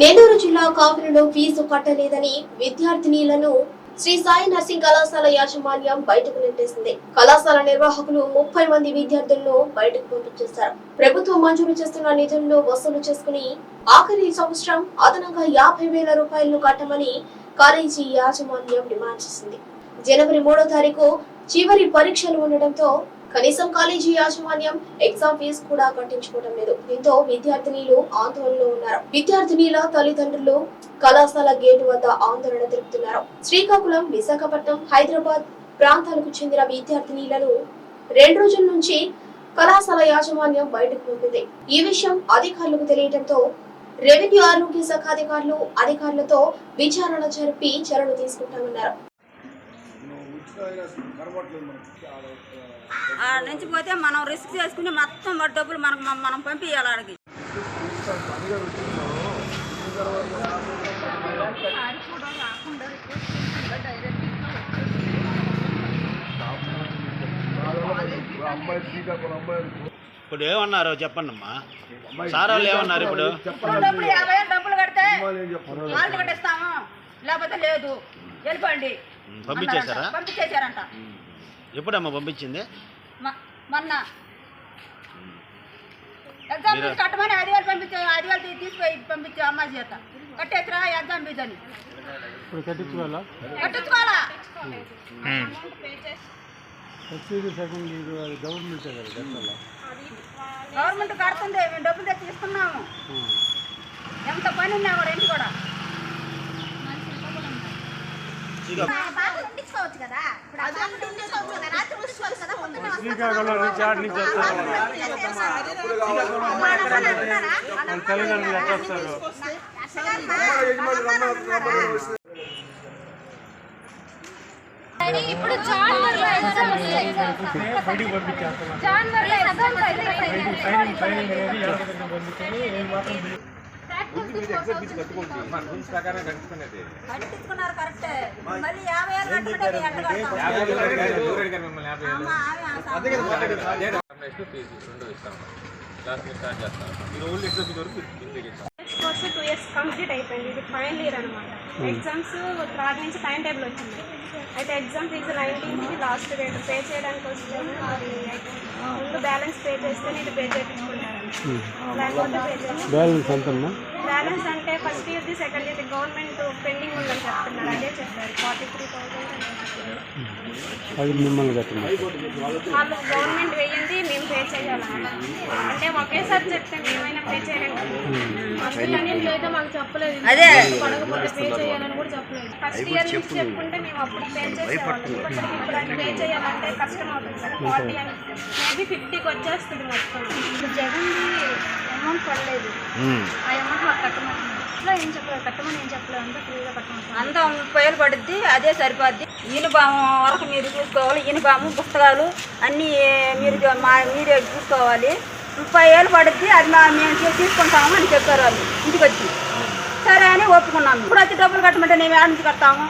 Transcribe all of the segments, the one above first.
నెల్లూరు జిల్లా కాపులను ఫీజు కట్టలేదని విద్యార్థినీలను శ్రీ సాయి నర్సింగ్ కళాశాల యాజమాన్యం బయటకు నెట్టేసింది. కళాశాల నిర్వాహకులు ముప్పై మంది విద్యార్థులను బయటకు పంపించేశారు. ప్రభుత్వం మంజూరు చేస్తున్న నిధులను వసూలు చేసుకుని ఆఖరి సంవత్సరం అదనంగా యాభై వేల రూపాయలను కట్టమని కాలేజీ యాజమాన్యం డిమాండ్ చేసింది. జనవరి మూడో తారీఖు చివరి పరీక్షలు ఉండడంతో కనీసం కాలేజీ యాజమాన్యం ఎగ్జామ్ ఫీజు కూడా కట్టించుకోవడం లేదు. దీంతో విద్యార్థినిలు ఆందోళనలో ఉన్నారు. విద్యార్థినిల తల్లిదండ్రులు కళాశాల గేటు వద్ద ఆందోళన తెలుపుతున్నారు శ్రీకాకుళం విశాఖపట్నం హైదరాబాద్ ప్రాంతాలకు చెందిన విద్యార్థినిలను రెండు రోజుల నుంచి కళాశాల యాజమాన్యం బయటకు పంపింది. ఈ విషయం అధికారులకు తెలియడంతో రెవెన్యూ ఆరోగ్య శాఖ అధికారులు అధికారులతో విచారణ జరిపి చర్యలు తీసుకుంటామన్నారు. ఆ నుంచి పోతే మనం రిస్క్ చేసుకుని మొత్తం వాడి డబ్బులు మనకు మనం- పంపించాలి ఆడికి. ఇప్పుడు ఏమన్నారు? చెప్పండి అమ్మా సార్ వాళ్ళు ఏమన్నారు ఇప్పుడు? డబ్బులు కడితే లేకపోతే లేదు. వెళ్ళిపోండి. పంపించేశారా. పంపించేశారంట. ఎప్పుడమ్మా పంపించింది? మొన్న. ఎగ్జామ్ ఫీజు కట్టమని ఐదు వేలు పంపించే ఐదు వేలు తీసుకుపోయి పంపించే అమ్మాయి చేత. కట్టేసిరా ఎగ్జామ్ ఫీజు అని ఇప్పుడు కట్టించుకోవాలా? గవర్నమెంట్ కదా కట్టాలా? గవర్నమెంట్ కడుతుంది మేము డబ్బులు తెచ్చి ఇస్తున్నాము. ఎంత పని ఉన్నా కూడా ఇంటి కూడా ఇక శ్రీకాకుళం నుంచి ఆడి నుంచి వస్తారు? మన తల్లిదండ్రులు ఎట్లా వస్తారు? ఇప్పుడు వస్తాయి బయటికి పంపించేస్తాం జాన్వర్లో ఎగ్జామ్ కట్టించుకున్నారు కరెక్టే. మళ్ళీ యాభై కట్టుకుంటే. కోర్సు టూ ఇయర్స్ కంప్లీట్ అయిపోయింది. ఇది ఫైనల్ ఇయర్ అనమాట ఎగ్జామ్స్ థర్డ్ నుంచి టైం టేబుల్ వచ్చింది. అయితే ఎగ్జామ్ ఫీజు నైన్టీన్కి లాస్ట్ డేట్ పే చేయడానికి వస్తే మరి ముందు బ్యాలెన్స్ పే చేస్తే ఇది పే చేయాలి బ్యాలెన్స్ ఎంతమ్మా బ్యాలెన్స్ అంటే ఫస్ట్ ఇయర్ది సెకండ్ ఇయర్ది గవర్నమెంట్ పెండింగ్ ఉందని చెప్తున్నారు. అదే చెప్పారు. ఫార్టీ త్రీ థౌసండ్ అది మిమ్మల్ని కట్టండి వాళ్ళు గవర్నమెంట్ వేయింది మేము పే చేయాలన్నమాట. అంటే ఒకేసారి చెప్తే మేమైనా పే అన్నింటిలో అయితే మాకు చెప్పలేదు. అదే. పడకపోతే పే చేయాలని కూడా చెప్పలేదు. ఫస్ట్ ఇయర్ నుంచి చెప్పుకుంటే మేము అప్పుడు పే చేసేవాళ్ళం. ఇప్పుడు అది పే చేయాలంటే కష్టం అవుతుంది సార్ ఫార్టీ అని మేబీ ఫిఫ్టీకి వచ్చేస్తుంది మొత్తం. జగన్ది అమౌంట్ పడలేదు. ఆ అమౌంట్ మాకు ఇట్లా ఏం చెప్పలేదు కట్టమని ఏం చెప్పలేదు అంతా ఫ్రీగా కట్టమంటున్నారు అంతా ముప్పై వేలు పడుద్ది అదే సరిపోద్ది. యూనిఫామ్ వరకు మీరు చూసుకోవాలి యూనిఫామ్ పుస్తకాలు అన్నీ మీరు మా మీరే చూసుకోవాలి. ముప్పై వేలు పడుద్ది అది మా మేము తీసుకుంటాము అని చెప్పారు వాళ్ళు ఇంటికి వచ్చి. సరే అని ఒప్పుకున్నాము. ఇప్పుడు వచ్చి డబ్బులు కట్టమంటే మేము ఏడ నుంచి కడతాము?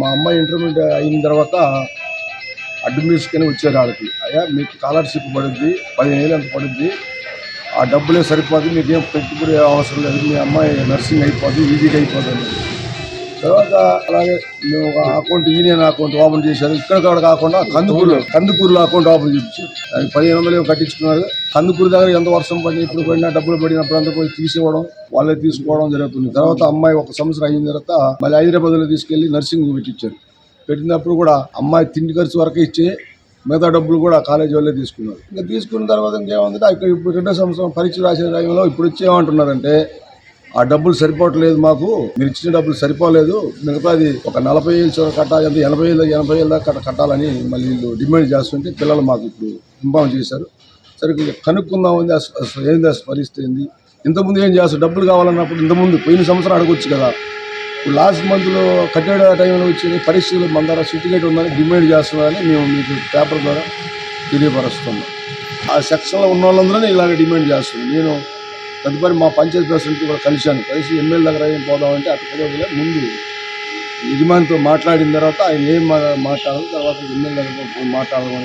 మా అమ్మాయి ఇంటర్మీడియట్ అయిన తర్వాత అడ్మిషన్కి వచ్చారు వాళ్ళకి. అయ్యా మీకు స్కాలర్షిప్ పడుద్ది పదిహేను వేలు ఎంత పడుద్ది? ఆ డబ్బులే సరిపోదు మీకేం పెట్టుబడి అవసరం లేదు మీ అమ్మాయి నర్సింగ్ అయిపోద్ది ఈజీగా అయిపోతుంది. తర్వాత అలాగే మేము ఒక అకౌంట్ యూనియన్ అకౌంట్ ఓపెన్ చేశారు. ఇక్కడ కూడా కాకుండా కందుకూరులో కందుకూరులో అకౌంట్ ఓపెన్ చేయించారు దానికి పదిహేను వందలు ఏమో కట్టించుకున్నారు. కందుకూరు దగ్గర ఎంత వర్షం పడి ఇప్పుడు పడినా డబ్బులు పడినప్పుడు అంతా పోయి తీసివ్వడం వాళ్ళే తీసుకోవడం జరుగుతుంది. తర్వాత అమ్మాయి ఒక సంవత్సరం అయిన తర్వాత మళ్ళీ హైదరాబాద్లో తీసుకెళ్ళి నర్సింగ్ పెట్టించారు. పెట్టినప్పుడు కూడా అమ్మాయి తిండి ఖర్చు వరకే ఇచ్చి మిగతా డబ్బులు కూడా కాలేజీ వాళ్ళే తీసుకున్నారు. ఇంకా తీసుకున్న తర్వాత ఇంకేముంది ఇక్కడ ఇప్పుడు రెండో సంవత్సరం పరీక్ష రాసే టైంలో ఇప్పుడు వచ్చి ఏమంటున్నారంటే ఆ డబ్బులు సరిపోవట్లేదు మాకు మీరు ఇచ్చిన డబ్బులు సరిపోలేదు మిగతాది ఒక నలభై ఏళ్ళు కట్టాలి అంటే ఎనభై వేలు ఎనభై వేలు దాకా కట్ట- కట్టాలని మళ్ళీ వీళ్ళు డిమాండ్ చేస్తుంటే పిల్లలు మాకు ఇప్పుడు ఇన్ఫామ్ చేశారు. సరే కనుక్కుందాం ఉంది అసలు ఏంది అసలు పరిస్థితి ఏంది? ఇంతకుముందు ఏం చేస్తారు? డబ్బులు కావాలన్నప్పుడు ఇంతకుముందు పోయిన సంవత్సరం అడగొచ్చు కదా. లాస్ట్ మంత్లో కట్టేడ టైంలో వచ్చి పరిస్థితులు మన దగ్గర సర్టిఫికేట్ ఉందని డిమాండ్ చేస్తున్నారని మేము మీకు పేపర్ ద్వారా తెలియపరుస్తున్నాం. ఆ సెక్షన్లో ఉన్న వాళ్ళందరూ ఇలాగ డిమాండ్ చేస్తున్నాం. నేను తదుపరి మా పంచాయతీ ప్రెసిడెంట్ కూడా కలిశాను. కలిసి ఎమ్మెల్యే దగ్గర ఏం పోదామంటే అటు ముందు యజమానితో మాట్లాడిన తర్వాత ఆయన ఏం మాట్లాడాలి తర్వాత ఎమ్మెల్యే దగ్గర మాట్లాడమని